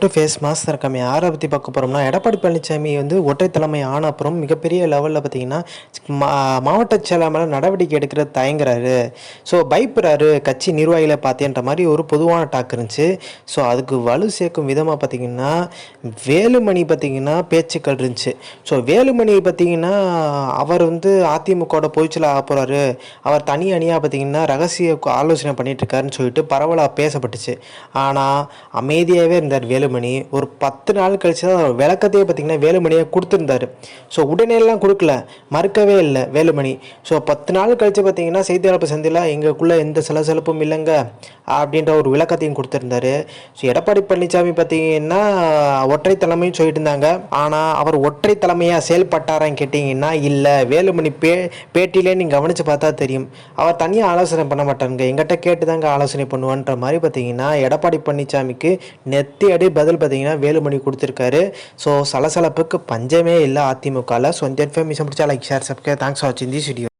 To face master கம்மி. யாரை பற்றி பார்க்க போகிறோம்னா எடப்பாடி பழனிசாமி வந்து ஒற்றை தலைமை ஆன அப்புறம் மிகப்பெரிய லெவலில் பார்த்தீங்கன்னா மா மாவட்ட செயலாளர் நடவடிக்கை எடுக்கிற தயங்குறாரு. ஸோ பயப்படுறாரு கட்சி நிர்வாகிகளை பார்த்தேன்ற மாதிரி ஒரு பொதுவான டாக் இருந்துச்சு. ஸோ அதுக்கு வலு சேர்க்கும் விதமாக பார்த்தீங்கன்னா வேலுமணி பார்த்தீங்கன்னா பேச்சுக்கள் இருந்துச்சு. ஸோ வேலுமணி பார்த்தீங்கன்னா அவர் வந்து அதிமுகவோட பொய்ச்சல் ஆக போகிறாரு அவர் தனி அணியாக பார்த்தீங்கன்னா ரகசிய ஆலோசனை பண்ணிட்டு இருக்காருன்னு சொல்லிட்டு பரவலாக பேசப்பட்டுச்சு. ஆனால் அமைதியாகவே இருந்தார் வேலுமணி ஒரு பத்து நாள் கழிச்சு தான் விளக்கத்தையே பார்த்தீங்கன்னா வேலுமணியை கொடுத்துருந்தாரு. ஸோ உடனேலாம் கொடுக்கல. மறுக்கவே இல்லை வேலுமணி. ஸோ பத்து நாள் கழிச்சு பார்த்தீங்கன்னா செய்தியாளர் சந்தையில் எங்களுக்குள்ளே எந்த சலசலப்பும் இல்லைங்க அப்படின்ற ஒரு விளக்கத்தையும் கொடுத்துருந்தாரு. ஸோ எடப்பாடி பழனிசாமி பார்த்தீங்கன்னா ஒற்றை தலைமையும் சொல்லிட்டு இருந்தாங்க. ஆனால் அவர் ஒற்றை தலைமையாக செயல்பட்டாரான்னு கேட்டிங்கன்னா இல்லை வேலுமணி பே பேட்டியிலே நீங்கள் கவனித்து பார்த்தா தெரியும். அவர் தனியாக ஆலோசனை பண்ண மாட்டாருங்க. எங்கிட்ட கேட்டு தாங்க ஆலோசனை பண்ணுவான்ற மாதிரி பார்த்தீங்கன்னா எடப்பாடி பழனிசாமிக்கு நெத்தி அடி பதில் பார்த்தீங்கன்னா வேலுமணி கொடுத்துருக்காரு. ஸோ சலசலப்புக்கு பஞ்சமே இல்லை அதிமுகவில் ஸோ இந்த இன்ஃபர்மேஷன் பிடிச்சா like share subscribe thanks for வாட்சிங் திஸ் வீடியோ